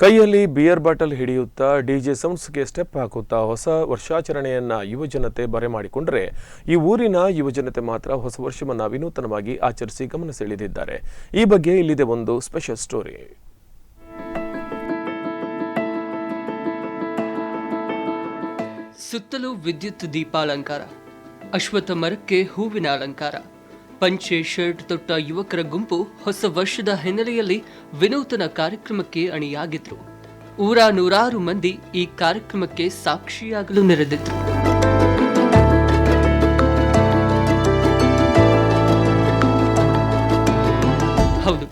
ಕೈಯಲ್ಲಿ beer bottle ಹಿಡಿಯುತ್ತಾ DJ ಸೌಂಡ್ಸ್ಗೆ ಸ್ಟೆಪ್ ಹಾಕುತ್ತಾ ಹೊಸ ವರ್ಷಾಚರಣೆಯನ್ನ ಯುವಜನತೆ ಬರೆ ಮಾಡಿಕೊಂಡರೆ ಈ ಊರಿನ ಯುವಜನತೆ ಮಾತ್ರ ಹೊಸ ವರ್ಷವನ್ನ ವಿನೂತನವಾಗಿ ಆಚರಿಸಿ ಗಮನ ಸೆಳೆದಿದ್ದಾರೆ. ಈ ಬಗ್ಗೆ ಇಲ್ಲಿದೆ ಒಂದು ಸ್ಪೆಷಲ್ ಸ್ಟೋರಿ. ಸುತ್ತಲೂ ವಿದ್ಯುತ್ ದೀಪಾಲಂಕಾರ ಅಶ್ವತ್ಥ ಮರಕ್ಕೆ ಹೂವಿನ ಅಲಂಕಾರ ಪಂಚೆ ಶರ್ಟ್ ತೊಟ್ಟ ಯುವಕರ ಗುಂಪು ಹೊಸ ವರ್ಷದ ಹಿನ್ನೆಲೆಯಲ್ಲಿ ವಿನೂತನ ಕಾರ್ಯಕ್ರಮಕ್ಕೆ ಅಣಿಯಾಗಿದ್ರು. ಊರ ನೂರಾರು ಮಂದಿ ಈ ಕಾರ್ಯಕ್ರಮಕ್ಕೆ ಸಾಕ್ಷಿಯಾಗಲು ನೆರೆದಿದ್ರು. ಹೌದು.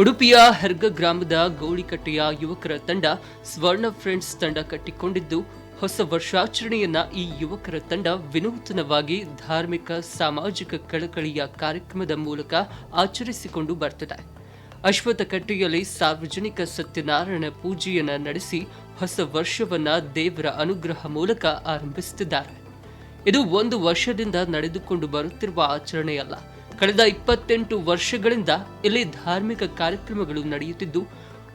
ಉಡುಪಿಯ ಹೆರ್ಗ ಗ್ರಾಮದ ಗೌಳಿಕಟ್ಟೆಯ ಯುವಕರ ತಂಡ ಸ್ವರ್ಣ ಫ್ರೆಂಡ್ಸ್ ತಂಡ ಕಟ್ಟಿಕೊಂಡಿದ್ದು ಹೊಸ ವರ್ಷಾಚರಣೆಯನ್ನ ಈ ಯುವಕರ ತಂಡ ವಿನೂತನವಾಗಿ ಧಾರ್ಮಿಕ, ಸಾಮಾಜಿಕ ಕಳಕಳಿಯ ಕಾರ್ಯಕ್ರಮದ ಮೂಲಕ ಆಚರಿಸಿಕೊಂಡು ಬರ್ತಿದೆ. ಅಶ್ವತ್ಥಕಟ್ಟೆಯಲ್ಲಿ ಸಾರ್ವಜನಿಕ ಸತ್ಯನಾರಾಯಣ ಪೂಜೆಯನ್ನ ನಡೆಸಿ ಹೊಸ ವರ್ಷವನ್ನ ದೇವರ ಅನುಗ್ರಹ ಮೂಲಕ ಆರಂಭಿಸುತ್ತಿದ್ದಾರೆ. ಇದು ಒಂದು ವರ್ಷದಿಂದ ನಡೆದುಕೊಂಡು ಬರುತ್ತಿರುವ ಆಚರಣೆಯಲ್ಲ. ಕಳೆದ ಇಪ್ಪತ್ತೆಂಟು ವರ್ಷಗಳಿಂದ ಇಲ್ಲಿ ಧಾರ್ಮಿಕ ಕಾರ್ಯಕ್ರಮಗಳು ನಡೆಯುತ್ತಿದ್ದು,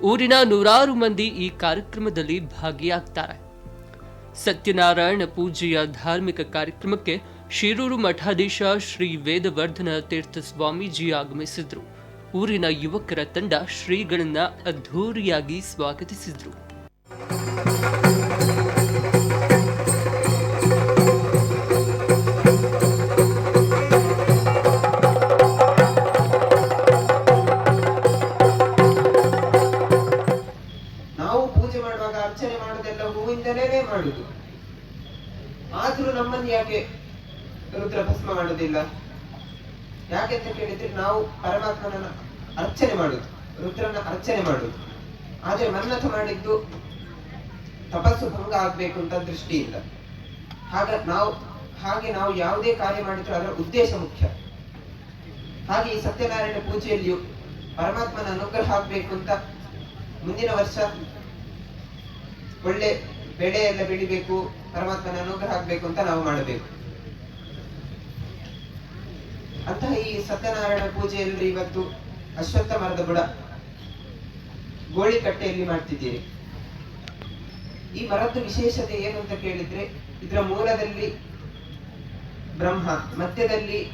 ಊರಿನ ನೂರಾರು ಮಂದಿ ಈ ಕಾರ್ಯಕ್ರಮದಲ್ಲಿ ಭಾಗಿಯಾಗ್ತಾರೆ. ಸತ್ಯನಾರಾಯಣ ಪೂಜೆಯ ಧಾರ್ಮಿಕ ಕಾರ್ಯಕ್ರಮಕ್ಕೆ ಶಿರೂರು ಮಠಾಧೀಶ ಶ್ರೀ ವೇದವರ್ಧನ ತೀರ್ಥ ಸ್ವಾಮೀಜಿ ಆಗಮಿಸಿದ್ರು. ಊರಿನ ಯುವಕರ ತಂಡ ಶ್ರೀಗಳನ್ನ ಅದ್ಧೂರಿಯಾಗಿ ಸ್ವಾಗತಿಸಿದ್ರು. ಹೂವಿಂದಲೇ ಮಾಡುದು. ಆದ್ರೂ ನಮ್ಮನ್ನು ಯಾಕೆ ರುದ್ರ ಭಸ್ಮ ಮಾಡುದಿಲ್ಲ? ಯಾಕೆ ಅಂತ ಕೇಳಿದ್ರೆ ನಾವು ಪರಮಾತ್ಮನ ಅರ್ಚನೆ ಮಾಡುದು ರುದ್ರನ ಅರ್ಚನೆ ಮಾಡುದು. ಆದ್ರೆ ಮನ್ನಥ ಮಾಡಿದ್ದು ತಪಸ್ಸು ಭಂಗ ಆಗ್ಬೇಕು ಅಂತ ದೃಷ್ಟಿ ಇಲ್ಲ ಹಾಗ ನಾವು, ಹಾಗೆ ನಾವು ಯಾವುದೇ ಕಾರ್ಯ ಮಾಡಿದ್ರು ಅದರ ಉದ್ದೇಶ ಮುಖ್ಯ. ಹಾಗೆ ಈ ಸತ್ಯನಾರಾಯಣ ಪೂಜೆಯಲ್ಲಿಯೂ ಪರಮಾತ್ಮನ ಅನುಗ್ರಹ ಆಗ್ಬೇಕು ಅಂತ ಮುಂದಿನ ವರ್ಷ ಒಳ್ಳೆ ಬೆಳೆ ಎಲ್ಲ ಬೆಳಿಬೇಕು, ಪರಮಾತ್ಮನ ಅನುಗ್ರಹ ಆಗ್ಬೇಕು ಅಂತ ನಾವು ಮಾಡಬೇಕು. ಅಂತ ಈ ಸತ್ಯನಾರಾಯಣ ಪೂಜೆಯಲ್ಲಿ ಇವತ್ತು ಅಶ್ವತ್ಥ ಮರದ ಬುಡ ಗೋಳಿಕಟ್ಟೆಯಲ್ಲಿ ಮಾಡ್ತಿದ್ದೀರಿ. ಈ ಮರದ್ದು ವಿಶೇಷತೆ ಏನು ಅಂತ ಕೇಳಿದ್ರೆ, ಇದರ ಮೂಲದಲ್ಲಿ ಬ್ರಹ್ಮ, ಮಧ್ಯದಲ್ಲಿ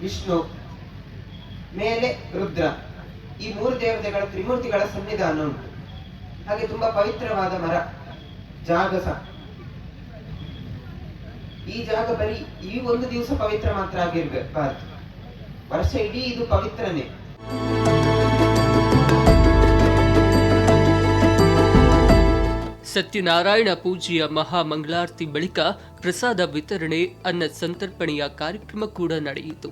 ವಿಷ್ಣು, ಮೇಲೆ ರುದ್ರ. ಈ ಮೂರು ದೇವತೆಗಳ ತ್ರಿಮೂರ್ತಿಗಳ ಸನ್ನಿಧಾನ ಉಂಟು. ಹಾಗೆ ತುಂಬಾ ಪವಿತ್ರವಾದ ಮರ. ಜಾಗ ಸಹ ಈ ಜಾಗ ಬರೀ ಈ ಒಂದು ದಿವಸ ಪವಿತ್ರ ಮಾತ್ರ ಆಗಿರ್ಬಾರ್ದು ವರ್ಷ ಇಡೀ ಇದು ಪವಿತ್ರನೇ. ಸತ್ಯನಾರಾಯಣ ಪೂಜೆಯ ಮಹಾಮಂಗಳಾರತಿ ಬಳಿಕ ಪ್ರಸಾದ ವಿತರಣೆ ಅನ್ನ ಸಂತರ್ಪಣೆಯ ಕಾರ್ಯಕ್ರಮ ಕೂಡ ನಡೆಯಿತು.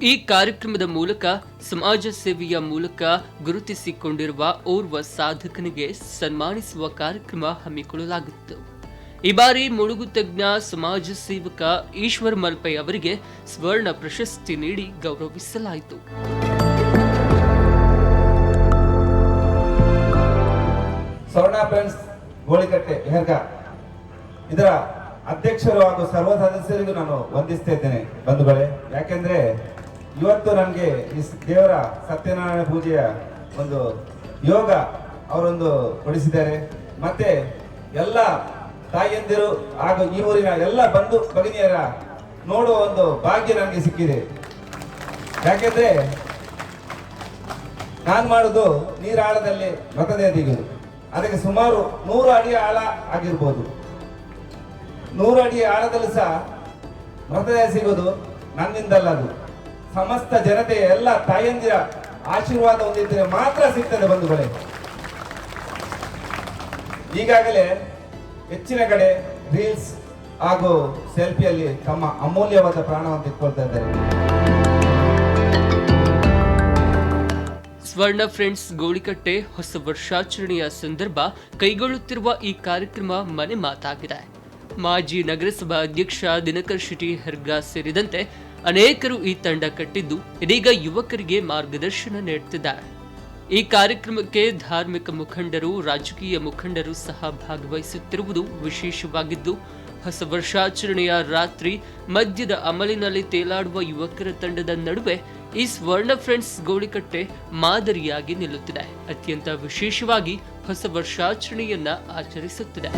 ಈ ಕಾರ್ಯಕ್ರಮದ ಮೂಲಕ ಸಮಾಜ ಸೇವೆಯ ಮೂಲಕ ಗುರುತಿಸಿಕೊಂಡಿರುವ ಓರ್ವ ಸಾಧಕನಿಗೆ ಸನ್ಮಾನಿಸುವ ಕಾರ್ಯಕ್ರಮ ಹಮ್ಮಿಕೊಳ್ಳಲಾಗಿತ್ತು. ಈ ಬಾರಿ ಮುಳುಗು ತಜ್ಞ ಸಮಾಜ ಸೇವಕ ಈಶ್ವರ್ ಮಲ್ಪೈ ಅವರಿಗೆ ಸ್ವರ್ಣ ಪ್ರಶಸ್ತಿ ನೀಡಿ ಗೌರವಿಸಲಾಯಿತು. ಇದರ ಅಧ್ಯಕ್ಷರು ಹಾಗೂ ಸರ್ವ ಸದಸ್ಯರಿಗೂ ನಾನು ವಂದಿಸ್ತಾ ಇದ್ದೇನೆ. ಬಂಧುಗಳೇ, ಯಾಕೆಂದ್ರೆ ಇವತ್ತು ನಮಗೆ ಈ ದೇವರ ಸತ್ಯನಾರಾಯಣ ಪೂಜೆಯ ಒಂದು ಯೋಗ ಅವರೊಂದು ಕೊಡಿಸಿದ್ದಾರೆ. ಮತ್ತೆ ಎಲ್ಲ ತಾಯಿಯಂದಿರು ಹಾಗೂ ಈ ಊರಿನ ಎಲ್ಲ ಬಂಧು ಭಗಿನಿಯರ ನೋಡುವ ಒಂದು ಭಾಗ್ಯ ನನಗೆ ಸಿಕ್ಕಿದೆ. ಯಾಕೆಂದ್ರೆ ನಾನು ಮಾಡುದು ನೀರಾಳದಲ್ಲಿ ಮತದೇ ತೆಗೆಯುವುದು ಅದಕ್ಕೆ ಸುಮಾರು ನೂರು ಅಡಿ ಆಳ ಆಗಿರ್ಬೋದು. ನೂರು ಅಡಿ ಆಳದಲ್ಲಿ ಸಹ ಮೃತದೇಹ ಸಿಗೋದು ನನ್ನಿಂದಲ್ಲ ಅದು. ಸಮಸ್ತ ಜನತೆಯ ಎಲ್ಲ ತಾಯಂದಿರ ಆಶೀರ್ವಾದ ಹೊಂದಿದ್ದರೆ ಮಾತ್ರ ಸಿಗ್ತದೆ ಬಂಧುಗಳೇ. ಈಗಾಗಲೇ ಹೆಚ್ಚಿನ ಕಡೆ ರೀಲ್ಸ್ ಹಾಗೂ ಸೆಲ್ಫಿಯಲ್ಲಿ ತಮ್ಮ ಅಮೂಲ್ಯವಾದ ಪ್ರಾಣವನ್ನು ಇಟ್ಕೊಳ್ತಾ ಇದ್ದಾರೆ. ಸ್ವರ್ಣ ಫ್ರೆಂಡ್ಸ್, ಗೋಳಿಕಟ್ಟೆ ಹೊಸ ವರ್ಷಾಚರಣೆಯ ಸಂದರ್ಭ ಕೈಗೊಳ್ಳುತ್ತಿರುವ ಈ ಕಾರ್ಯಕ್ರಮ ಮನೆ ಮಾತಾಗಿದೆ. ಮಾಜಿ ನಗರಸಭಾ ಅಧ್ಯಕ್ಷ ದಿನಕರ್ ಶೆಟ್ಟಿ ಹರ್ಗಾ ಸೇರಿದಂತೆ ಅನೇಕರು ಈ ತಂಡ ಕಟ್ಟಿದ್ದು ಇದೀಗ ಯುವಕರಿಗೆ ಮಾರ್ಗದರ್ಶನ ನೀಡುತ್ತಿದ್ದಾರೆ. ಈ ಕಾರ್ಯಕ್ರಮಕ್ಕೆ ಧಾರ್ಮಿಕ ಮುಖಂಡರು, ರಾಜಕೀಯ ಮುಖಂಡರು ಸಹ ಭಾಗವಹಿಸುತ್ತಿರುವುದು ವಿಶೇಷವಾಗಿದ್ದು, ಹೊಸ ವರ್ಷಾಚರಣೆಯ ರಾತ್ರಿ ಮದ್ಯದ ಅಮಲಿನಲ್ಲಿ ತೇಲಾಡುವ ಯುವಕರ ತಂಡದ ನಡುವೆ ಈ ಸ್ವರ್ಣ ಫ್ರೆಂಡ್ಸ್ ಗೋಳಿಕಟ್ಟೆ ಮಾದರಿಯಾಗಿ ನಿಲ್ಲುತ್ತಿದೆ. ಅತ್ಯಂತ ವಿಶೇಷವಾಗಿ ಹೊಸ ವರ್ಷಾಚರಣೆಯನ್ನ ಆಚರಿಸುತ್ತಿದೆ.